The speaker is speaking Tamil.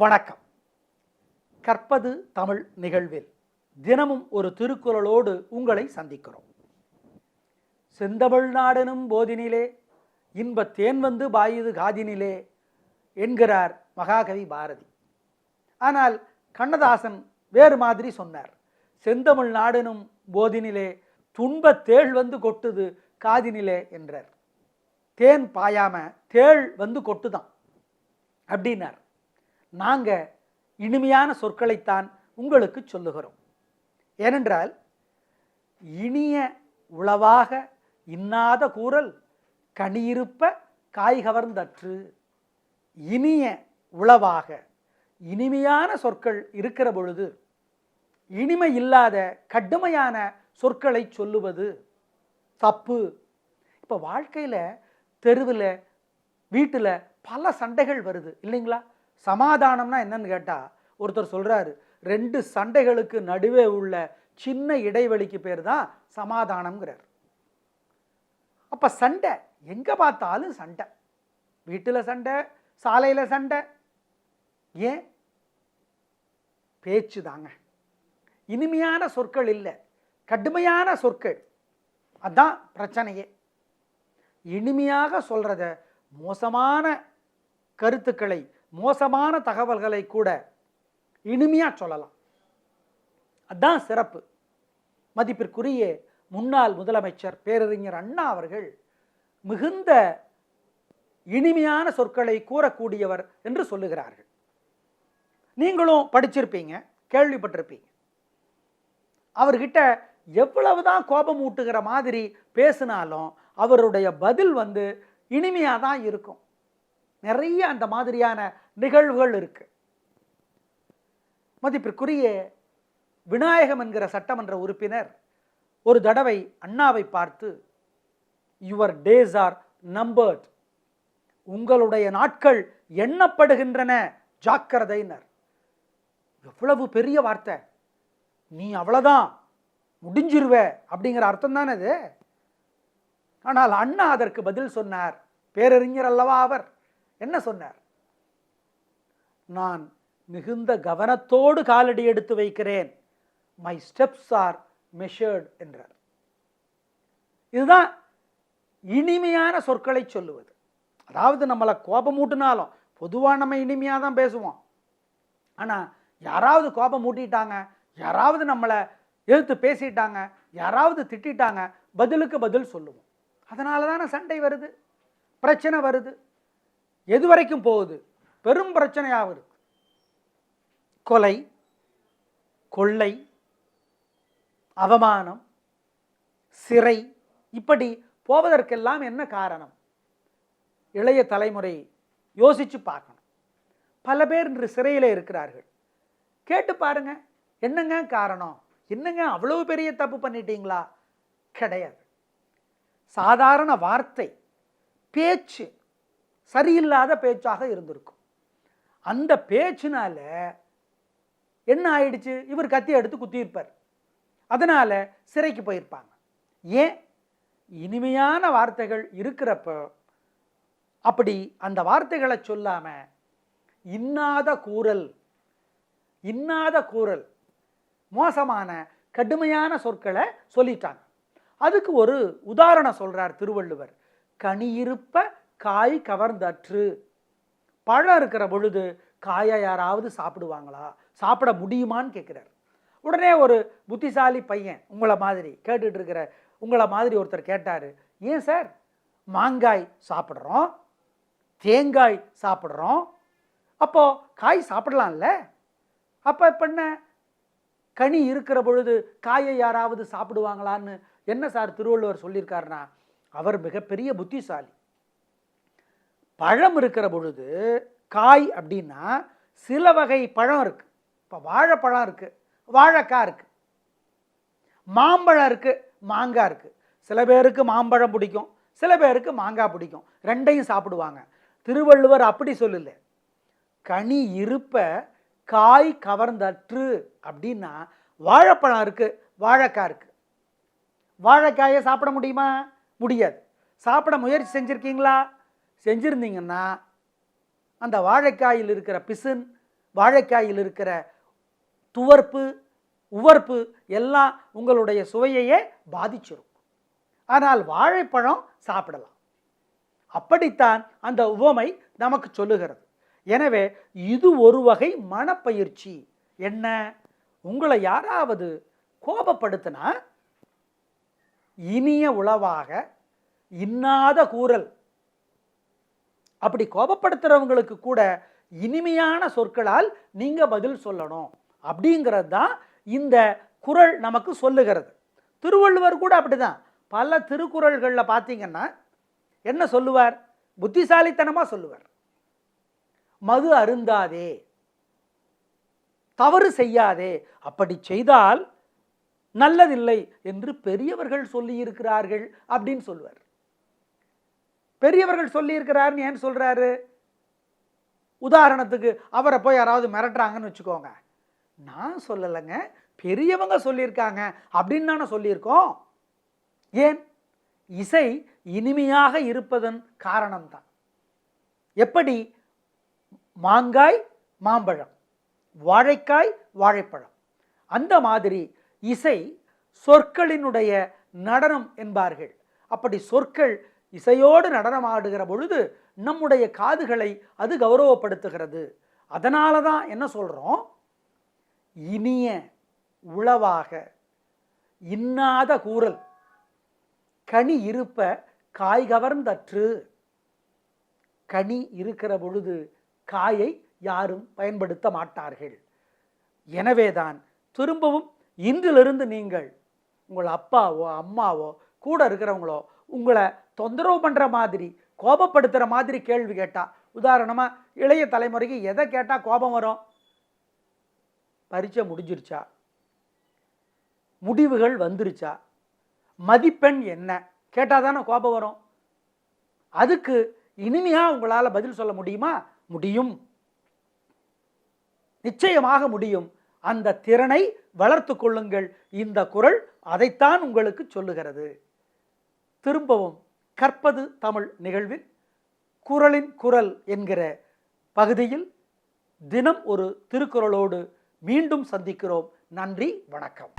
வணக்கம். கற்பது தமிழ் நிகழ்வில் தினமும் ஒரு திருக்குறளோடு உங்களை சந்திக்கிறோம். செந்தமிழ் நாடெனும் போதினிலே இன்ப தேன் வந்து பாயுது காதினிலே என்கிறார் மகாகவி பாரதி. ஆனால் கண்ணதாசன் வேறு மாதிரி சொன்னார். செந்தமிழ் நாடெனும் போதினிலே துன்ப தேள் வந்து கொட்டுது காதினிலே என்றார். தேன் பாயாம தேள் வந்து கொட்டுதான் அப்படின்னார். நாங்கள் இனிமையான சொற்களைத்தான் உங்களுக்கு சொல்லுகிறோம். ஏனென்றால் இனிய உளவாக இன்னாத கூறல் கனியிருப்ப காய் கவர்ந்தற்று. இனிய உளவாக இனிமையான சொற்கள் இருக்கிற பொழுது இனிமை இல்லாத கடுமையான சொற்களை சொல்லுவது தப்பு. இப்போ வாழ்க்கையில் தெருவில் வீட்டில் பல சண்டைகள் வருது இல்லைங்களா? சமாதானம்னா என்னன்னு கேட்டால் ஒருத்தர் சொல்கிறாரு ரெண்டு சண்டைகளுக்கு நடுவே உள்ள சின்ன இடைவெளிக்கு பேர் தான் சமாதானம்ங்கிறார். அப்போ சண்டை எங்கே பார்த்தாலும் சண்டை. வீட்டில் சண்டை சாலையில் சண்டை. ஏன்? பேச்சு தாங்க. இனிமையான சொற்கள் இல்லை கடுமையான சொற்கள். அதான் பிரச்சனையே. இனிமையாக சொல்றத மோசமான கருத்துக்களை மோசமான தகவல்களை கூட இனிமையாக சொல்லலாம். அதுதான் சிறப்பு. மதிப்பிற்குரிய முன்னாள் முதலமைச்சர் பேரறிஞர் அண்ணா அவர்கள் மிகுந்த இனிமையான சொற்களை கூறக்கூடியவர் என்று சொல்லுகிறார்கள். நீங்களும் படிச்சிருப்பீங்க கேள்விப்பட்டிருப்பீங்க. அவர்கிட்ட எவ்வளவுதான் கோபம் ஊட்டுகிற மாதிரி பேசினாலும் அவருடைய பதில் வந்து இனிமையாக தான் இருக்கும். நிறைய அந்த மாதிரியான நிகழ்வுகள் இருக்கு. மதிப்பிற்குரிய விநாயகம் என்கிற சட்டமன்ற உறுப்பினர் ஒரு தடவை அண்ணாவை பார்த்து யுவர் டேஸ் ஆர் நம்பர்ட் உங்களுடைய நாட்கள் எண்ணப்படுகின்றன. ஜாக்கிரதையினர். எவ்வளவு பெரிய வார்த்தை. நீ அவ்வளோதான் முடிஞ்சிருவ. அப்படிங்கிற அர்த்தம் தானே அது? ஆனால் அண்ணா அதற்கு பதில் சொன்னார். பேரறிஞர் அல்லவா அவர்? என்ன சொன்னார்? நான் மிகுந்த கவனத்தோடு காலடி எடுத்து வைக்கிறேன். மை ஸ்டெப்ஸ் ஆர் மெஷர்ட் என்றார். இதுதான் இனிமையான சொற்களை சொல்லுவது. அதாவது நம்மளை கோபம் ஊட்டினாலும் பொதுவாக நம்ம இனிமையாக தான் பேசுவோம். ஆனால் யாராவது கோபம் மூட்டிட்டாங்க யாராவது நம்மளை எழுத்து பேசிட்டாங்க யாராவது திட்டிட்டாங்க பதிலுக்கு பதில் சொல்லுவோம். அதனால தானே சண்டை வருது பிரச்சனை வருது. எது வரைக்கும் போகுது? பெரும் பிரச்சனையாக இருக்கு கொலை கொள்ளை அவமானம் சிறை இப்படி போவதற்கெல்லாம் என்ன காரணம்? இளைய தலைமுறை யோசித்து பார்க்கணும். பல பேர் இன்று சிறையில் இருக்கிறார்கள். கேட்டு பாருங்க என்னங்க காரணம்? என்னங்க அவ்வளவு பெரிய தப்பு பண்ணிட்டீங்களா? கிடையாது. சாதாரண வார்த்தை பேச்சு சரியில்லாத பேச்சாக இருந்திருக்கும். அந்த பேச்சுனால என்ன ஆயிடுச்சு? இவர் கத்தி எடுத்து குத்தியிருப்பார். அதனால் சிறைக்கு போயிருப்பாங்க. ஏன்? இனிமையான வார்த்தைகள் இருக்கிறப்ப அப்படி அந்த வார்த்தைகளை சொல்லாமல் இன்னாத கூறல் இன்னாத கூறல் மோசமான கடுமையான சொற்களை சொல்லிட்டாங்க. அதுக்கு ஒரு உதாரணம் சொல்கிறார் திருவள்ளுவர். கனியிருப்ப காய் கவர்ந்தற்று. பழம் இருக்கிற பொழுது காயை யாராவது சாப்பிடுவாங்களா? சாப்பிட முடியுமான்னு கேட்குறார். உடனே ஒரு புத்திசாலி பையன் உங்களை மாதிரி கேட்டுட்டு இருக்கிற உங்களை மாதிரி ஒருத்தர் கேட்டார் ஏன் சார்? மாங்காய் சாப்பிட்றோம் தேங்காய் சாப்பிட்றோம் அப்போது காய் சாப்பிடலாம்ல? அப்போ இப்போ என்ன? கனி இருக்கிற பொழுது காயை யாராவது சாப்பிடுவாங்களான்னு என்ன சார் திருவள்ளுவர் சொல்லியிருக்காருன்னா அவர் மிகப்பெரிய புத்திசாலி. பழம் இருக்கிற பொழுது காய் அப்படின்னா சில வகை பழம் இருக்குது இப்போ வாழைப்பழம் இருக்குது வாழைக்காய் இருக்குது மாம்பழம் இருக்குது மாங்காய் இருக்குது சில பேருக்கு மாம்பழம் பிடிக்கும் சில பேருக்கு மாங்காய் பிடிக்கும். ரெண்டையும் சாப்பிடுவாங்க. திருவள்ளுவர் அப்படி சொல்லல. கனி இருப்ப காய் கவர்ந்தற்று அப்படின்னா வாழைப்பழம் இருக்குது வாழைக்காய் இருக்குது வாழைக்காயை சாப்பிட முடியுமா? முடியாது. சாப்பிட முயற்சி செஞ்சுருக்கீங்களா? செஞ்சுருந்தீங்கன்னா அந்த வாழைக்காயில் இருக்கிற பிசின் வாழைக்காயில் இருக்கிற துவர்ப்பு உவர்ப்பு எல்லாம் உங்களுடைய சுவையையே பாதிச்சிடும் ஆனால் வாழைப்பழம் சாப்பிடலாம். அப்படித்தான் அந்த உவமை நமக்கு சொல்லுகிறது. எனவே இது ஒரு வகை மனப்பயிற்சி. என்ன? உங்களை யாராவது கோபப்படுத்தினா இனிய உளவாக இன்னாத கூறல் அப்படி கோபப்படுத்துறவங்களுக்கு கூட இனிமையான சொற்களால் நீங்கள் பதில் சொல்லணும். அப்படிங்கிறது தான் இந்த குறள் நமக்கு சொல்லுகிறது. திருவள்ளுவர் கூட அப்படிதான். பல திருக்குறள்களில் பார்த்தீங்கன்னா என்ன சொல்லுவார்? புத்திசாலித்தனமா சொல்லுவார். மது அருந்தாதே. தவறு செய்யாதே. அப்படி செய்தால் நல்லதில்லை என்று பெரியவர்கள் சொல்லியிருக்கிறார்கள் அப்படின்னு சொல்லுவார். பெரியவர்கள் சொல்லியிருக்கிறாருன்னு ஏன் சொல்கிறாரு உதாரணத்துக்கு அவரை போய் யாராவது மிரட்டுறாங்கன்னு வச்சுக்கோங்க. நான் சொல்லலைங்க. பெரியவங்க சொல்லியிருக்காங்க அப்படின்னு தானே சொல்லியிருக்கோம். ஏன்? இசை இனிமையாக இருப்பதன் காரணம்தான். எப்படி? மாங்காய் மாம்பழம். வாழைக்காய் வாழைப்பழம். அந்த மாதிரி இசை சொற்களினுடைய நடனம் என்பார்கள். அப்படி சொற்கள் இசையோடு நடனமாடுகிற பொழுது நம்முடைய காதுகளை அது கௌரவப்படுத்துகிறது. அதனால தான் என்ன சொல்கிறோம் இனிய உளவாக இன்னாத கூறல் கனி இருப்ப காய் கவர்ந்தற்று. கனி இருக்கிற பொழுது காயை யாரும் பயன்படுத்த மாட்டார்கள். எனவேதான் திரும்பவும் இன்றிலிருந்து நீங்கள் உங்கள் அப்பாவோ அம்மாவோ கூட இருக்கிறவங்களோ உங்களை தொந்தரவு பண்ணுற மாதிரி கோபப்படுத்துகிற மாதிரி கேள்வி கேட்டால் உதாரணமாக இளைய தலைமுறைக்கு எதை கேட்டால் கோபம் வரும்? பரீட்சை முடிஞ்சிருச்சா? முடிவுகள் வந்துருச்சா? மதிப்பெண் என்ன? கேட்டால் தானே கோபம் வரும். அதுக்கு இனிமையாக உங்களால் பதில் சொல்ல முடியுமா? முடியும். நிச்சயமாக முடியும். அந்த திறனை வளர்த்து கொள்ளுங்கள். இந்த குரல் அதைத்தான் உங்களுக்கு சொல்லுகிறது. திரும்பவும் கற்பது தமிழ் நிகழ்வில் குரலின் குரல் என்கிற பகுதியில் தினம் ஒரு திருக்குறளோடு மீண்டும் சந்திக்கிறோம். நன்றி வணக்கம்.